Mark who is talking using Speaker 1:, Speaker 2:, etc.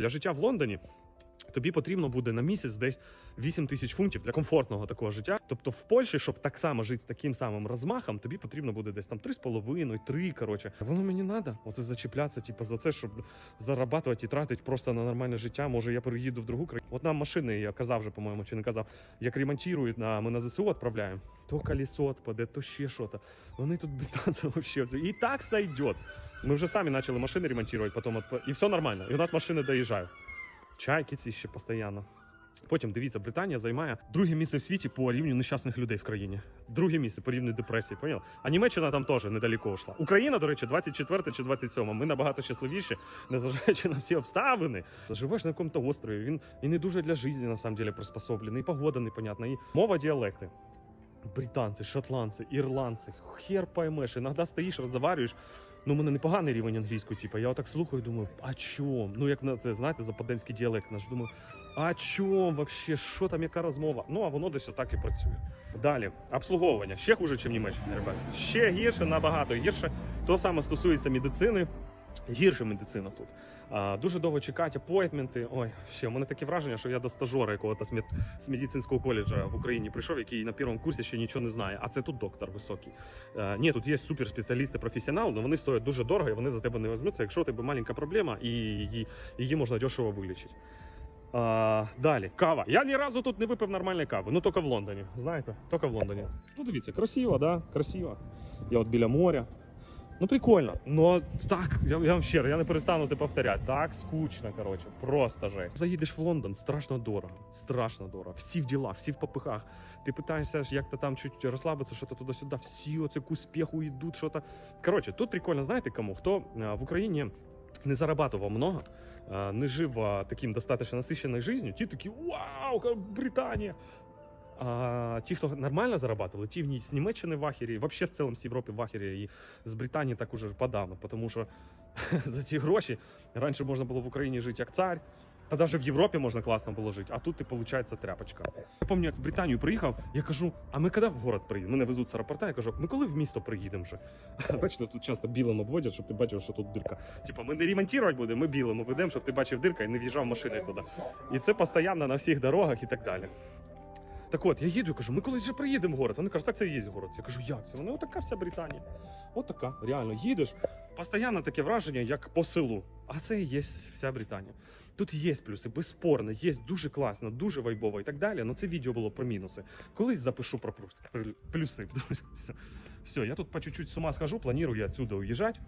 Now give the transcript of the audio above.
Speaker 1: Для життя в Лондоні тобі потрібно буде на місяць десь 8 тисяч фунтів для комфортного такого життя. Тобто в Польщі, щоб так само жити з таким самим розмахом, тобі потрібно буде десь там 3,5, 3, коротше. Воно мені треба. Оце зачіплятися, типу, за це, щоб зарабатувати і тратити просто на нормальне життя. Може, я переїду в другу країну. От нам машини, я казав вже, по-моєму, чи не казав, як ремонтують, на, ми на ЗСУ відправляємо. То колесо відпаде, то ще щось. Вони тут бітаться вообще. І так сойдет. Ми вже самі почали машини ремонтувати, потім і все нормально. І у нас машини доїжджають. Чайки ці ще постійно. Потім дивіться, Британія займає друге місце в світі по рівню нещасних людей в країні. Друге місце по рівню депресії. Поняла? А Німеччина там теж недалеко йшла. Україна, до речі, 24 чи 27. Ми набагато щасливіші, незважаючи на всі обставини. Живеш на якому-то острові. Він і не дуже для життя, на приспособлений. І погода непонятна. І мова діалекти. Британці, шотландці, ірландці, хер поймеш. Іноді стоїш, розговарюєш. Ну, у мене непоганий рівень англійської, типу, я отак слухаю, думаю, а чом? Ну, як на це, знаєте, западенський діалект наш. Думаю, а чом вообще, що там, яка розмова? Ну, а воно десь отак і працює. Далі, обслуговування. Ще хуже, ніж в Німеччині. Ще гірше, набагато гірше. То саме стосується медицини. Гірше медицина тут. А, дуже довго чекати апойтменти. Ой, ще у мене таке враження, що я до стажера якогось з, мед... з медицинського коледжа в Україні прийшов, який на першому курсі ще нічого не знає. А це тут доктор високий. Е, ні, тут є суперспеціалісти, професіонали, але вони стоять дуже дорого і вони за тебе не візьмуться, якщо у тебе маленька проблема і її, її можна дешево вилічити. А, далі, кава. Я ні разу тут не випив нормальної кави, ну тільки в Лондоні. Знаєте, тільки в Лондоні. Ну дивіться, красиво, да? Красиво. Я от біля моря. Ну прикольно. Ну так, я, я вам щиро, я не перестану це повторяти. Так скучно, коротше, просто жесть. Заїдеш в Лондон, страшно дорого. Страшно дорого. Всі в ділах, всі в попихах. Ти питаєшся ж, як то там чуть розслабитися, що то туди-сюди, всі оце к успіху йдуть, що то. Коротше, тут прикольно, знаєте кому? Хто е, в Україні не зарабатывал много, э, не жив э, таким достаточно насыщенной жизнью, ті такі вау, ка- Британія. А ті, хто нормально зарабатывали, ті в з Німеччини в ахері, вообще в цілому з Європи в ахері і з Британії так уже подавно, тому що за ті гроші раніше можна було в Україні жити як цар, та навіть в Європі можна класно було жити, а тут ти, виходить, тряпочка. Я пам'ятаю, як в Британію приїхав, я кажу, а ми коли в город приїдемо? Мене везуть з аеропорта, я кажу, ми коли в місто приїдемо вже? Бачите, тут часто білим обводять, щоб ти бачив, що тут дирка. Типа, ми не ремонтувати будемо, ми білим ведемо, щоб ти бачив дирка і не в'їжджав машиною туди. І це постійно на всіх дорогах і так далі. Так от, я їду і кажу, ми колись вже приїдемо в город. Вони кажуть, так це і є город. Я кажу, як це? Вони отака вся Британія. Отака, реально, їдеш. Постійно таке враження, як по селу. А це і є вся Британія. Тут є плюси, безспорно, є дуже класно, дуже вайбово і так далі. але це відео було про мінуси. Колись запишу про плюс- плюси. Все, я тут по чуть-чуть з ума схожу, планую я отсюда уїжджати.